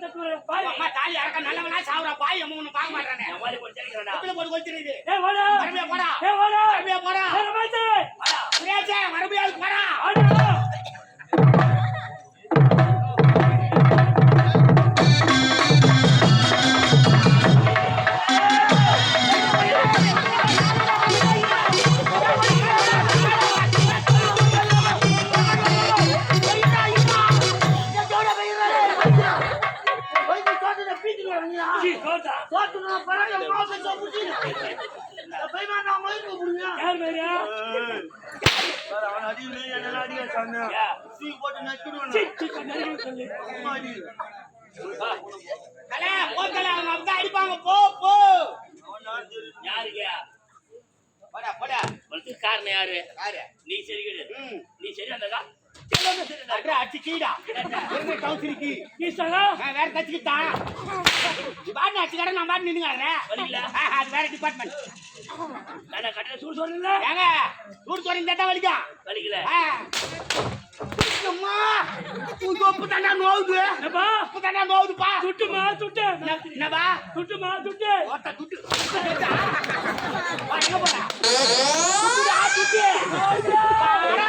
அம்மா தாலி அறக்க நல்லவனா சாவுறா பாய் அம்மா ஒண்ணு பார்க்க மாட்டானே. வாலி போட்டு தெரிக்கிறேன்டா கப்பில போட்டு கொளுத்திருது ஏய் வாடா மறுபடியா போடா. ஏய் வாடா போடா. மறுபடியும் போடா. தல போத்தல அவங்க அப்பதான் அடிப்பாங்க. போ போ. யாருக்கியா போடா போடா. உனக்கு காரணம் யாரு? யாரு? நீ சரி கிடையாது நீ சரி அது வேற டிபார்ட்மெண்ட் நான் கட்டட சூடு சொல்லல ஏங்க ஊர் சொல்லி இந்த வலிக்கும். வலிக்கல. அம்மா உங்க உப்பு தாண்டா நோவுது. என்னப்பா? உப்பு தாண்டா நோவுதுப்பா. துட்டுமா துட்டு என்னப்பா? துட்டுமா துட்டு ஓட்ட துட்டு எங்க போற? துட்டு வாடா.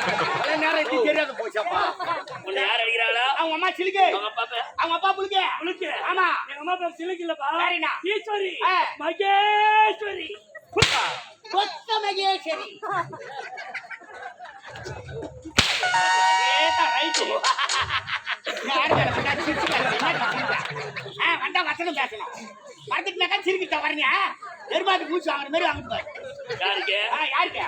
தெரியாத போச்சப்பா உன்னை யார் அடிக்கிறாங்களா அவங்க அம்மா சிலுக்கு அவங்க அப்பா பேர் அவங்க அப்பா புளுக்கு உனக்கு ஆமா எங்க அம்மா பேர் சிலுக்கில்லப்பா யாருண்ணா? ஈஸ்வரி ஆ. மகேஸ்வரி கொத்த மகேஸ்வரி வந்தா வசனம் பேசணும் வரதுக்குனாக்கா சிரிக்கிட்ட வரீங்க எருமாட்டு பூச்சி வாங்குற மாதிரி வாங்கிட்டு பாரு. யாருக்கு? ஆ, யாருக்கு.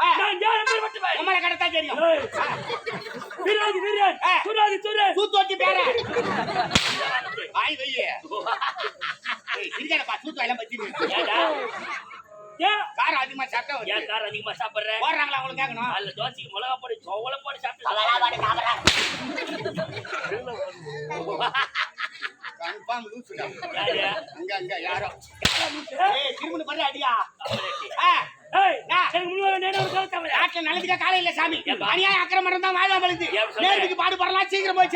ஆ. நான் யார் பேர் மட்டும். பாரு. உங்களை கடத்தா தெரியும். வீராதி வீரன் ஆ. சுராதி சுரன் சூத்து வட்டி பேர. வாய் வையே. சிரிக்காதப்பா சூத்து எல்லாம் பத்தி ஏடா காரம் அதிகமா சாப்பிட்டா. ஏன் காரம் அதிகமா சாப்பிடுற? போடுறாங்களா அவங்களுக்கு கேட்கணும். அதுல தோசைக்கு மிளகா போட்டு சோள போட்டு சாப்பிட்டு கன்ஃபார்ம் அங்க அங்க யாரோ. திருமணம் பண்ணி அடியா? காலையில சாமி? அநியாய அக்கிரமம் தான் வாழ பழுது? நேருக்கு சீக்கிரம் போய்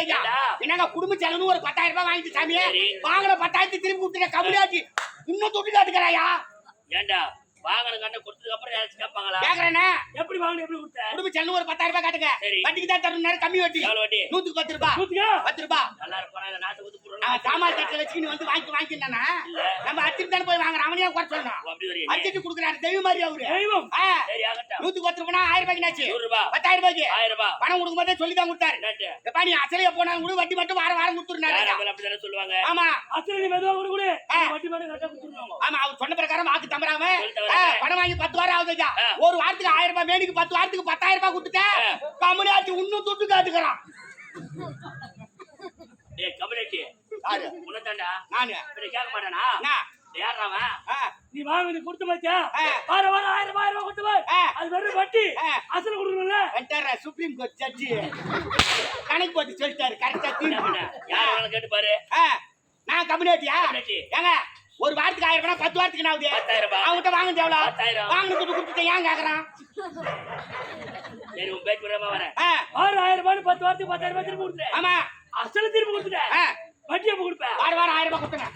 தெரியும் ஏண்டா? என்னங்க குடும்ப செலவுன்னு ஒரு பத்தாயிரம் ரூபாய் வாங்கிட்டு சாமி. சரி. வாங்கின பத்தாயிரத்தி திருப்பி கொடுத்துருக்க கம்மியாச்சு இன்னும் தொட்டு காட்டுக்கிறாயா? ஏண்டா வாகனம் கண்ட கொடுத்ததுக்கு அப்புறம் யாராச்சும் கேட்பாங்களா? கேக்குறேனே எப்படி வாங்கணும் எப்படி கொடுத்த? குடும்ப செலவு ஒரு பத்தாயிரம் ரூபாய் காட்டுங்க. வட்டிக்கு தான் தரணும் கம்மி வட்டி. எவ்வளவு வட்டி? நூத்துக்கு பத்து ரூபாய் பத்து ரூபாய் நல்லா இருப்பானா அவன் சாமான் தட்டில் வச்சுக்கின்னு வந்து வாங்கி இல்ல. நம்ம தானே போய் வாங்குறோம் அவனையே குறை சொல்லணும் கொடுக்குறாரு. தெய்வம் மாதிரி அவரு. தெய்வம்? நூத்துக்கு பத்து ரூபாய் ஆயிரம் ரூபாய்க்கு ரூபாய் பத்தாயிரம் ரூபாய்க்கு? ஆயிரம் ரூபாய் பணம் கொடுக்கும் போதே சொல்லி தான் கொடுத்தாரு எப்பா நீ அசலைய போனாலும் கூட வட்டி மட்டும் வாரம் வாரம் கொடுத்துருந்தாரு சொல்லுவாங்க? ஆமா. அசல் மெதுவா கொடு கொடு. ஆ. வட்டி மட்டும் கரெக்டா கொடுத்துருவாங்க. ஆமா அவர் சொன்ன பிரகாரம் வாக்கு தம்பராம. பணம் வாங்கி பத்து வாரம் ஆகுது. ஒரு வாரத்துக்கு ஆயிரம் ரூபாய் மேடிக்கு பத்து வாரத்துக்கு பத்தாயிரம் ரூபாய் கொடுத்துட்டேன். ஆ. கம்முனியாச்சு இன்னும் துட்டு காட்டுக்கிறான். டேய் கமலேட்டி யாரு? உனதாண்டா நானு. இப்படி கேட்க மாட்டானா? யாரா அவன்? நீ வாங்க நீ கொடுத்து மச்சா. வார வாரம் ஆயிரம் ரூபாய் ஆயிரம் ரூபாய் கொடுத்து. அது வெறும் வட்டி. அசல் கொடுக்கணும்ல? வந்துட்டாரா சுப்ரீம் கோர்ட் ஜட்ஜி கணக்கு போட்டு சொல்லிட்டாரு. கரெக்டா பண்ண? யார் தீர்ப்பு வேணாலும் கேட்டு பாரு? நான் கம்யூனிட்டியா? கம்யூனிட்டி. ஏங்க ஒரு வாரத்துக்கு ஆயிரம் ரூபாய் பத்து வாரத்துக்கு என்ன ஆகுது? பத்தாயிரம் ரூபாய். அவங்ககிட்ட வாங்குறது எவ்வளவு பத்தாயிரம். வாங்கின துட்டு கொடுத்துட்டு ஏன் கேக்குறான்? சரி உன் பேச்சு வரேன். ஆ, வாரம் ஆயிரம் ரூபாய் பத்து வாரத்துக்கு பத்தாயிரம் ரூபாய் திருப்பி கொடுத்துட்டேன். ஆமா. அசல் திருப்பி கொடுத்துட்டேன். ஆ, வட்டி கொடுப்பேன். வாரம் வாரம் ஆயிரம் ரூபாய் கொடுத்துங்க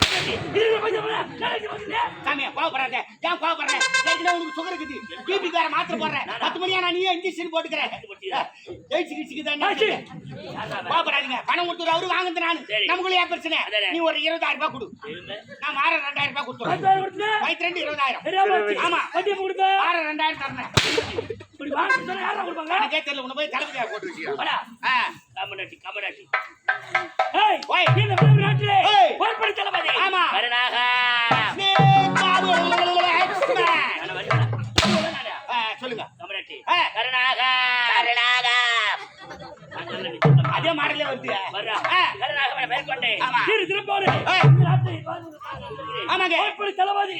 இருபது பைசா போல நாளைக்கு கொடுத்துட்டேன் சாமி கோவப்படாத. ஏன் கோவப்படுறேன் ஏற்கனவே உனக்கு சுகர் இருக்குது. பிபி வேற மாத்திரை போடுறேன். பத்து மணியா நான் நீயே இன்ஜெக்ஷன் போட்டுக்கிறேன். ஜெயிச்சு கிச்சுக்கு ஆச்சு. தான்? கோவப்படாதீங்க. பணம் கொடுத்துரு அவரு வாங்குறது நானு. நமக்குள்ள ஏன் பிரச்சனை. நீ ஒரு இருபதாயிரம் ரூபாய் கொடு. நான் வாரம் ரெண்டாயிரம் ரூபாய் கொடுத்துருவேன் வயிற்று ரெண்டு இருபதாயிரம். ஆமா. வட்டி கொடுப்பேன் வாரம் ரெண்டாயிரம் தரேன். இப்படி வாங்க யாரா கொடுப்பாங்க? எனக்கே தெரியல உன்னை போய் தளபதியா போட்டு வச்சுக்கிறேன் வாடா. ஆ, கமநாட்டி கமநாட்டி நாட்டிலே ஏய். போர்ப்படை தளபதி ஆமா. கருணாகா ஸ்னேக் பாபு எக்ஸ்மேன். நான் வரேன். நானே. ஆ, சொல்லுங்க கமநாட்டி. கருணாகா கருணாகா. அதே மாடலே வர்றா. மேற்கொண்டு. திரு திருப்பாடு காக்கிறேன். ஆமாங்க. தளபதி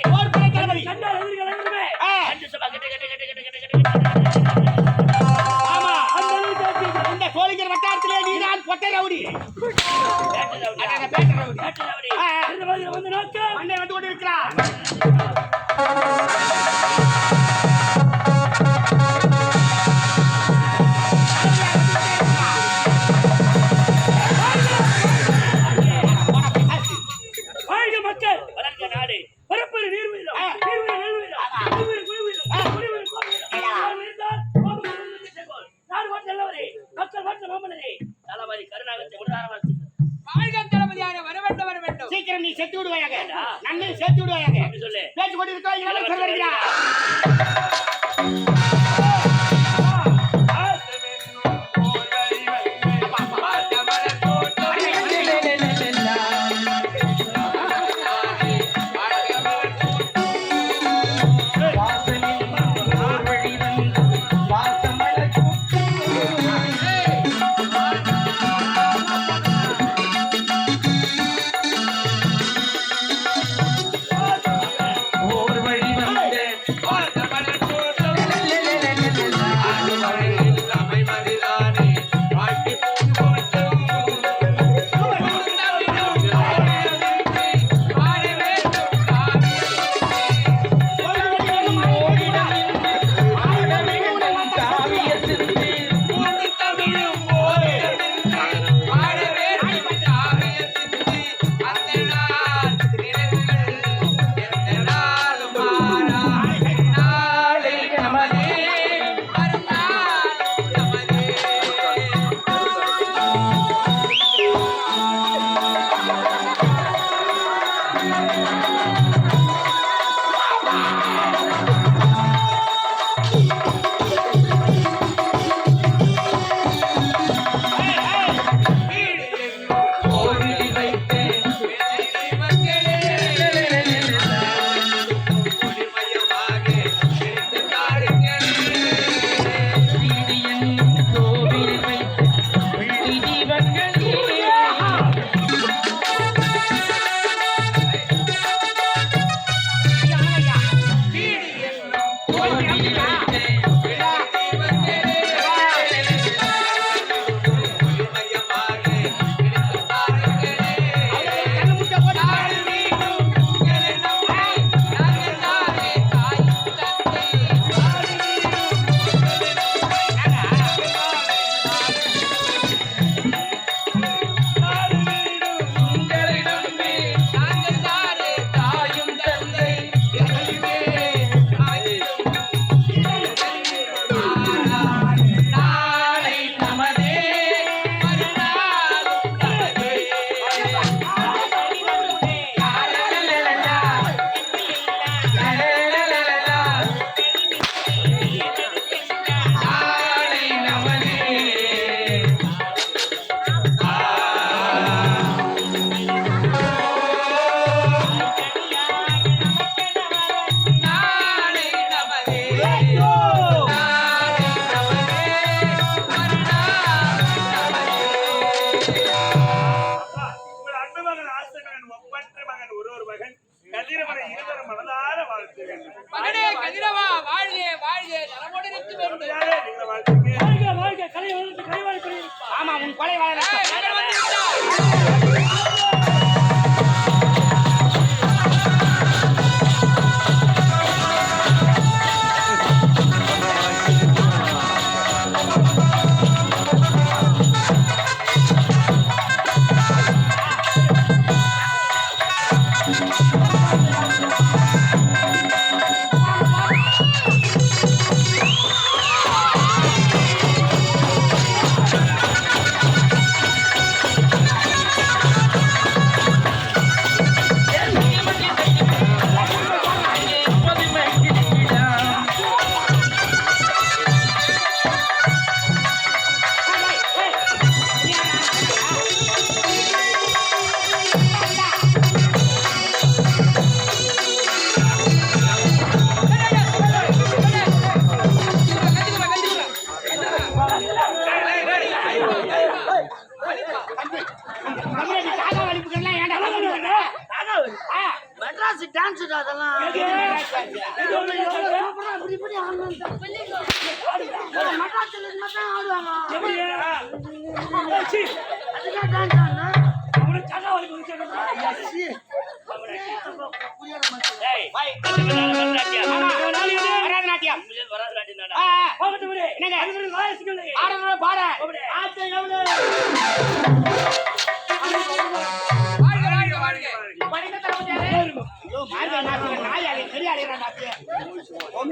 வாசகன் ஒப்பற்ற மகன் ஒரு ஒரு மகன் கதிரவனை இருவர் மனதார வாழ்த்துகள். மகனே கதிரவா வாழ்க வாழ்க. நலமோடு நிறுத்தி வேண்டியாரே நீங்க வாழ்த்துங்க வாழ்க கலை வளர்ந்து கலை வாழ்க்கை ஆமா உன் கொலை வளர்ந்து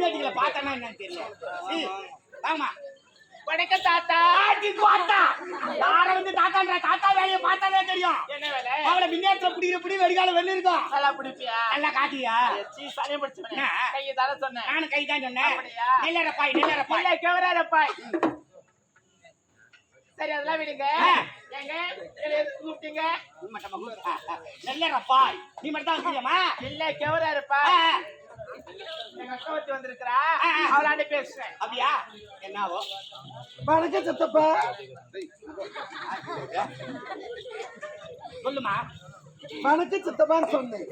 பொம்னாட்டிகளை பார்த்தேன்னா என்னன்னு தெரியல. வாங்கம்மா. வணக்க தாத்தா. ஆட்டி தாத்தா யார வந்து தாத்தான்ற தாத்தா வேலையை பார்த்தாலே தெரியும். என்ன வேலை? அவளை மின்னேற்ற பிடிக்கிற பிடி வெடிகால வெளில இருக்கும் நல்லா பிடிப்பியா? நல்லா காட்டியா? சீ சனியம் பிடிச்சவனே? கையை தர சொன்னேன். நானும் கை தான் சொன்னேன்? நெல்லரப்பாய் நெல்லரப்பாய் இல்ல கேவராரப்பாய் சரி அதெல்லாம் விடுங்க. ஏங்க என்னை எதுக்கு கூப்பிட்டீங்க? நெல்லரப்பாய் நீ மட்டும் தான் இல்ல கேவராரப்பாய் எங்க வந்திருக்கிறா. அவளாண்ட பேசுறேன். அப்படியா? என்னவோ? வணக்கம் சித்தப்பா. சொல்லுமா. வணக்கம் சித்தப்பான்னு சொன்னேன்.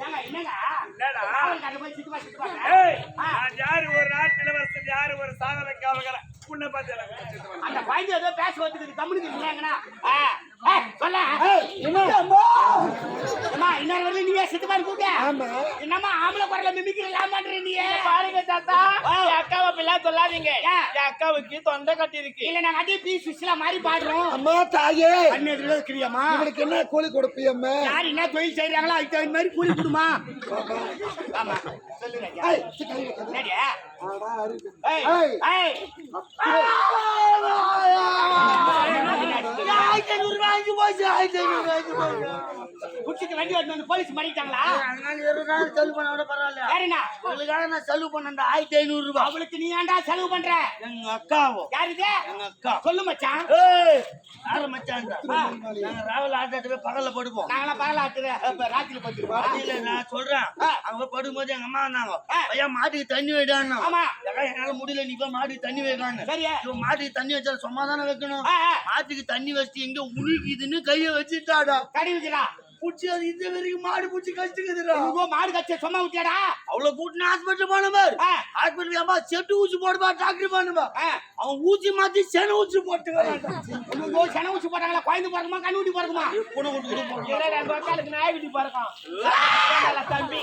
யாரு ஒரு நாட்டு இளவரசன் யாரு ஒரு சாதனை காவலர் உன்னை பார்த்து. அந்த குழந்தை ஏதோ பேச கம்முனுக்கு இல்லைங்கண்ணா சொல்ல. என்ன அம்மா இன்னொரு வரல நீ சித்துப்பான்னு கூப்பிட்ட. ஆமா. என்னம்மா ஆம்பளை குரல மிமிக்கிற இல்லாமன்ற நீ பாருங்க தாத்தா அக்காவை அப்படிலாம் சொல்லாதீங்க? என் அக்காவுக்கு தொண்டை கட்டி இருக்கு இல்ல நாங்க அதே பீஸ் விசில மாதிரி பாடுறோம். அம்மா தாயே. எதிரில இருக்கிறியம்மா உங்களுக்கு என்ன கூலி கொடுப்பியம்மா? யார் என்ன தொழில் செய்யறாங்களோ அதுக்கு தகுந்த மாதிரி கூலி கொடுமா ஆமா. வாங்கி போச்சு, ஐநூறு வாங்கி போச்சு. குடிச்சிட்டு வண்டி ஓட்டுன வந்து போலீஸ் மாட்டிட்டாங்களா அதனால இருபது நாள் செலவு பண்ண விட பரவாயில்ல. யாருண்ணா உங்களுக்காக நான் செலவு பண்ணேன்டா, ஆயிரத்தி ஐநூறு ரூபாய். அவளுக்கு நீ ஏன்டா செலவு பண்ற? எங்க அக்காவும் யாரு இது? எங்க அக்கா. சொல்லு மச்சான். யாரு மச்சான் நாங்க ராவல் ஆட்டாட்டு போய் பகல்ல படுப்போம் நாங்களாம் பகலாத்துற ராத்திரி பத்துருவா இல்ல நான் சொல்றேன். அவங்க படுக்கும்போது எங்க அம்மா வந்தாங்க. ஐயா மாட்டுக்கு தண்ணி வைடான்னு. ஆமா. என்னால முடியல நீ போய் மாட்டுக்கு தண்ணி வைக்கான்னு சரியா? மாட்டுக்கு தண்ணி வச்சா சும்மா தானே வைக்கணும். மாட்டுக்கு தண்ணி வச்சு எங்க உனிக்குதுன்னு கைய வச்சுட்டாடா. கடி வச்சுடா. புடிச்சு அது இந்த வரைக்கும் மாடு புடிச்சு கஷ்டக்குதுடா உங்க மாடு கச்ச சும்மா விட்டியாடா அவ்வளவு கூட்டின ஹாஸ்பிட்டல் போன பாரு. ஆ. ஹாஸ்பிட்டல் அம்மா செட்டு ஊசி போடுப்பா டாக்டர் ஆ. அவன் ஊசி மாத்தி சென ஊசி போட்டு உங்க சென ஊசி போட்டாங்களா? குழந்தை பிறக்குமா? கண்ணு ஊட்டி பிறக்குமா? எங்க அக்காளுக்கு நாய் குட்டி பிறக்கும். தம்பி.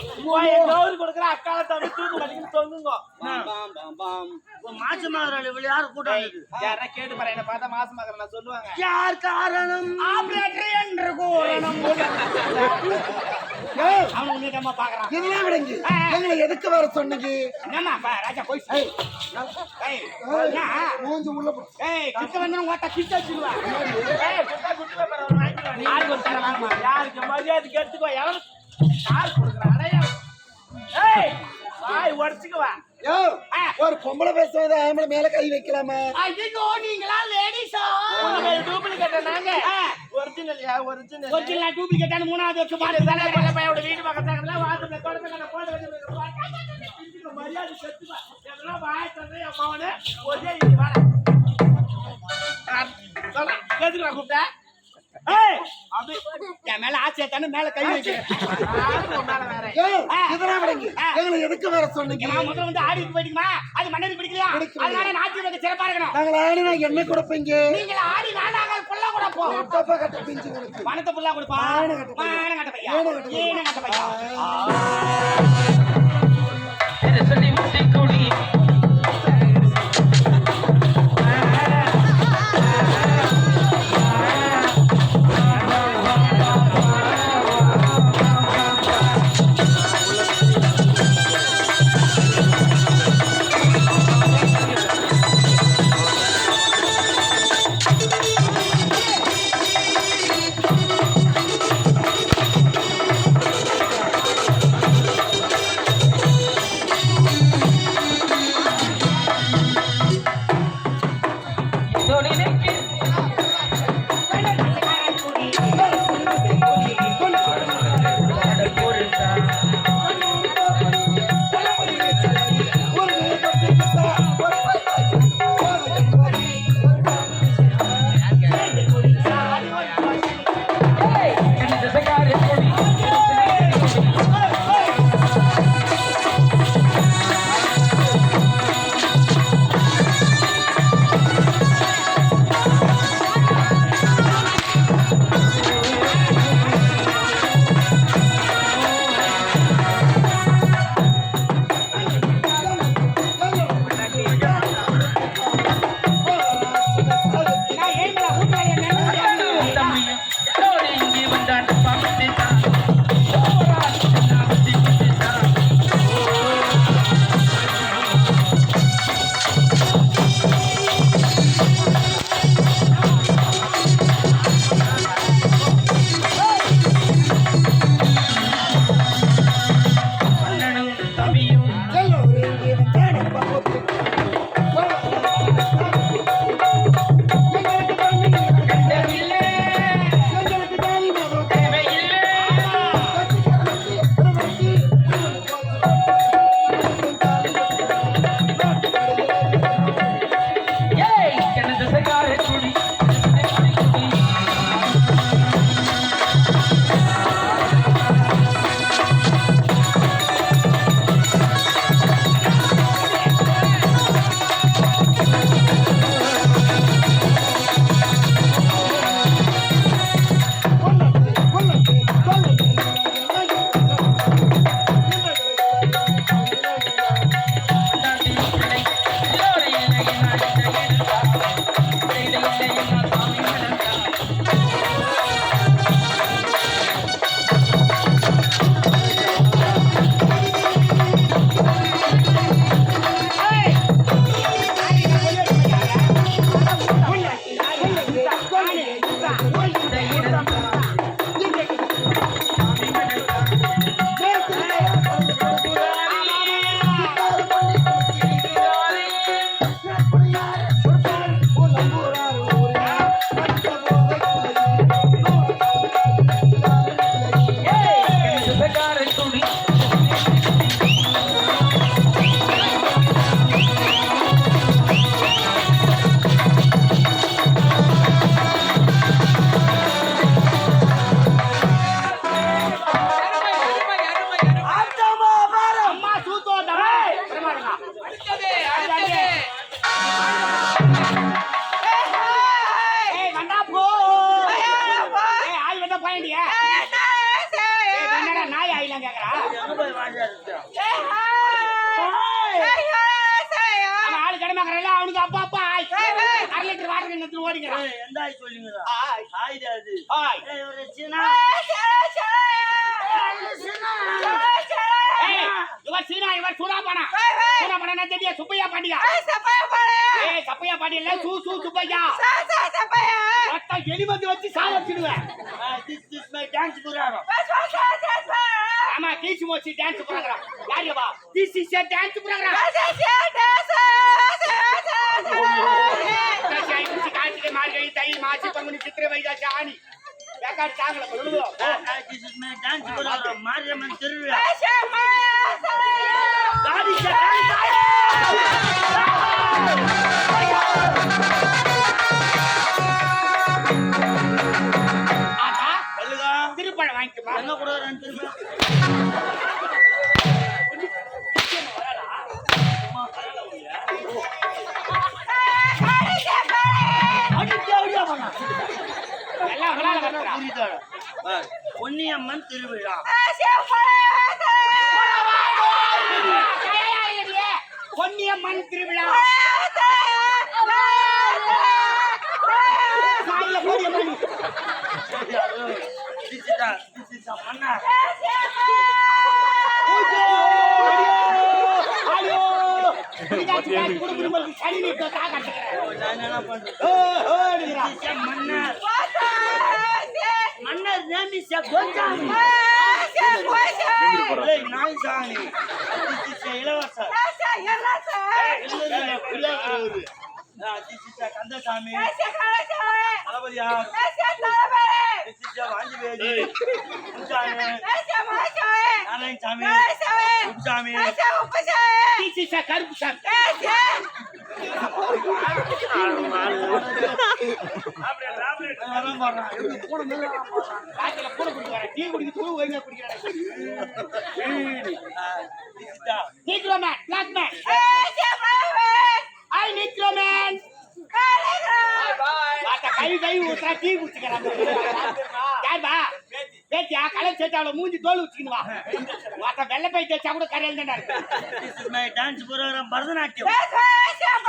கௌரி கொடுக்குற அக்கால தம்பி தூக்கு மாட்டேங்குது தொங்குங்க. இப்ப மாசமாகறாள் இவள யாரு கூட்டம்? யாரா கேட்டு பாரு என்ன பார்த்தா மாசம் நான் சொல்லுவாங்க. யார் காரணம்? ஆபரேட்டர் என்று கூறணும். இதெல்லாம் விடுங்க. எங்களை எதுக்கு வர சொன்னீங்க என்னம்மா ராஜா போய்? மூஞ்சி உள்ள. ஏய், கிட்ட வந்து ஓட்ட கிட்ட வச்சிருவா. ஏய் குட்டா குட்டி பேப்பர் ஒரு. யாருக்கு ஒரு தடவை வாங்குமா? யாருக்கு மரியாதை கேட்டுக்கோ எவன் யார் கொடுக்குறா அடையா ஏய் வாய் உடச்சுக்குவா யோ, ஆ. ஒரு பொம்பளை பேசுறது ஆம்பளை மேல கை வைக்கலாமா ஐயோ, நீங்களா ladies ஆ? டூப்ளிகேட் நாங்க. ஒரிஜினல் யா ஒரிஜினல் மூணாவது வருஷம் பையோட வீடு பக்கத்துல வாசல்ல தொடர்ந்து போட மரியாதை செத்துவா எதனா வாய் தந்து என் மவனே ஒரே இது வாடா என் மேல ஆசையா தானே மேல கை வைக்கிறேன் சொன்னீங்க? நான் முதல்ல வந்து ஆடி போயிடுமா அது மன்னரி பிடிக்கலையா அதனால நாட்டு வந்து சிறப்பா இருக்கணும். நாங்கள் ஆடினா என்ன கொடுப்பீங்க. நீங்கள் ஆடி நானாக புள்ள கூட போ. தப்ப கட்ட பிஞ்சு சொல்லி சீனா இவர் சீனா இவர் சூடாபானா சூடாபானா தெரியா சுப்பையா பாண்டியா. ஏய் சப்பையா பாண்டியா இல்ல சூ சூ சுப்பையா. சப்பையா. மொத்தம் எலிபதி வச்சு சாதிச்சிடுவேன் this this my dance program ஆமா டீச் மோச்சி டான்ஸ் புரோகிராம் யாரியவா திஸ் இஸ் தக்காளி சாங்கல பண்ணுங்க மாரியம்மன் திருவிழா. திருப்பழம் வாங்கிக்கமா? என்ன கூட ரெண்டு திருப்பழம் காட்டுகிறேன் நான் என்ன பண்றது? ஓடுகிறான் This is a மன்னர். மன்னர் name is a கோசாமி. ஏய், நாய் சாணி. This is a இளவரசர். இல்ல, இல்ல, இல்ல, இல்ல. ஆ, this is a? Kandasamy. குஞ்சாமி. Narayanasamy. Kuppusamy. டிசிசா கருப்பு சாமி அதெல்லாம் போடுறான். எப்படி கூட மேல போடுறான். காய்ச்சல கூட குடிக்கிறான் டீ குடிக்கிறது ஒழுங்கா குடிக்கிறான் ஆ, this is a- Negro man black man I Negro man பாத்தா கை கை ஊத்துறா டீ குடிச்சுக்கிறான் பேத்தியா கலர் சேர்த்தாவள மூஞ்சி தோல் உச்சிக்கணும் வா. மாத்தா வெள்ளை பை தேய்ச்சா கூட கரையில் தானே இருக்கு dance program பரதநாட்டியம். பரதநாட்டியம்.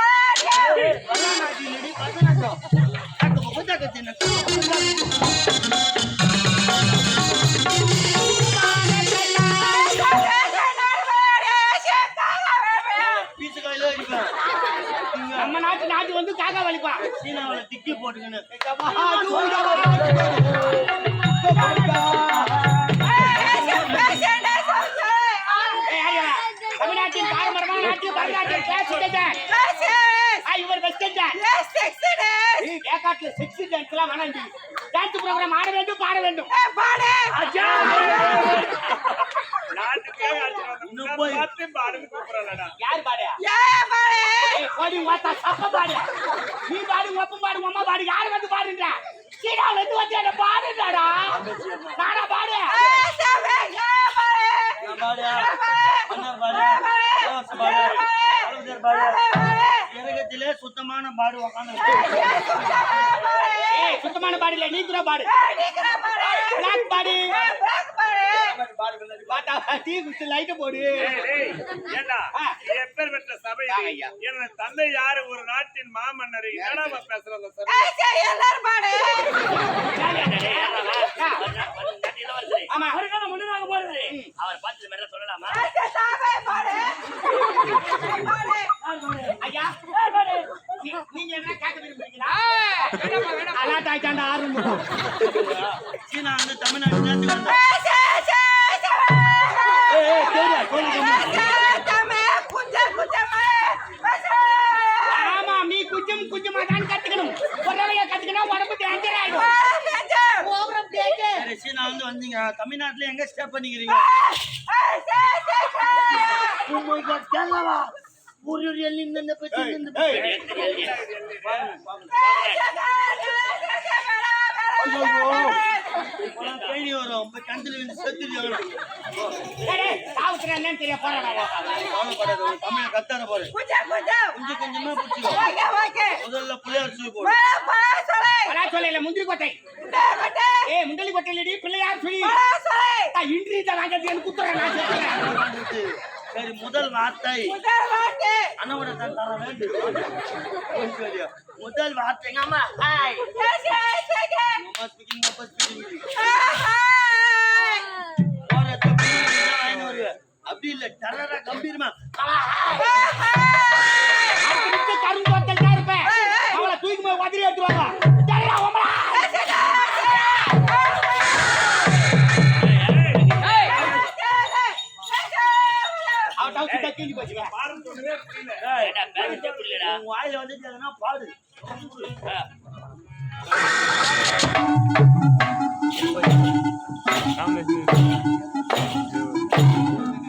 நம்ம நாட்டு நாட்டு வந்து காக்கா வலிப்பான் சீனாவுல திக்கி போட்டுக்கின்னு. டான்ஸ் ப்ரோக்ராம் ஆட வேண்டும் பாட வேண்டும். இன்னும் போய் யார் பாடியா ஏய், கோடி வாத்தா சப்ப பாடியா நீ பாடு அப்பா பாடு அம்மா பாடு யார் வந்து பாடுன்றா? சீனாவுல இருந்து வந்து என்ன பாடுறாடா நானா பாடு? நான் பாடியா? மன்னர் பாடியா? சுத்தமான பாடு உக்காந்து ஏய் சுத்தமான பாடு இல்ல நீ கூட பாடு பிளாக் பாடு பாத்தா டீ குடிச்சு லைட் போடு ஆ. எப்பேற்பட்ட சபை. எனது தந்தை யாரு ஒரு நாட்டின் மாமன்னர் என்னடா பேசுற அந்த சபை ஆமா அவருக்காக முன்னதாக போறது அவர் பார்த்து மேல சொல்லலாமா ஐயா நீங்க என்ன கேட்க விரும்புறீங்களா அலாட் ஆயிட்டாண்டா ஆரம்பம் சீனா வந்து தமிழ்நாடு ஆமா நீ குஜம் குஜமா தான் கத்துக்கணும் ஒரேவையா கத்துக்கணும் உடம்பு டேஞ்சர் ஆயிடும் சீனா வந்து வந்தீங்க தமிழ்நாட்டுல எங்க ஸ்டே பண்ணிக்கிறீங்க Oh my God, கொஞ்சமா பிடிச்சிக்கோ முதல்ல புள்ளையார் சொல்லி. போடு பலா சொல்ல. முந்திரி கோட்டை ஏ முண்டலி கோட்டையிலடி பிள்ளையார் சொல்லி இன்றி தான் வாங்கிறது எனக்கு குத்துறேன் நான் சொல்றேன். சரி முதல் வார்த்தை அண்ணவோட தான் தர வேண்டும் போய் சொல்லியா. முதல் வார்த்தைங்க அம்மா ஹாய் அம்மா ஸ்பீக்கிங் அப்பா ஸ்பீக்கிங் போற தப்பு வாங்கி வருவேன் அப்படி இல்ல டரரா கம்பீரமா பேரண்ட்ஸே புரியலடா. உன் வாயில வந்து எதனா பாடு.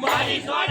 பாடி சோடா.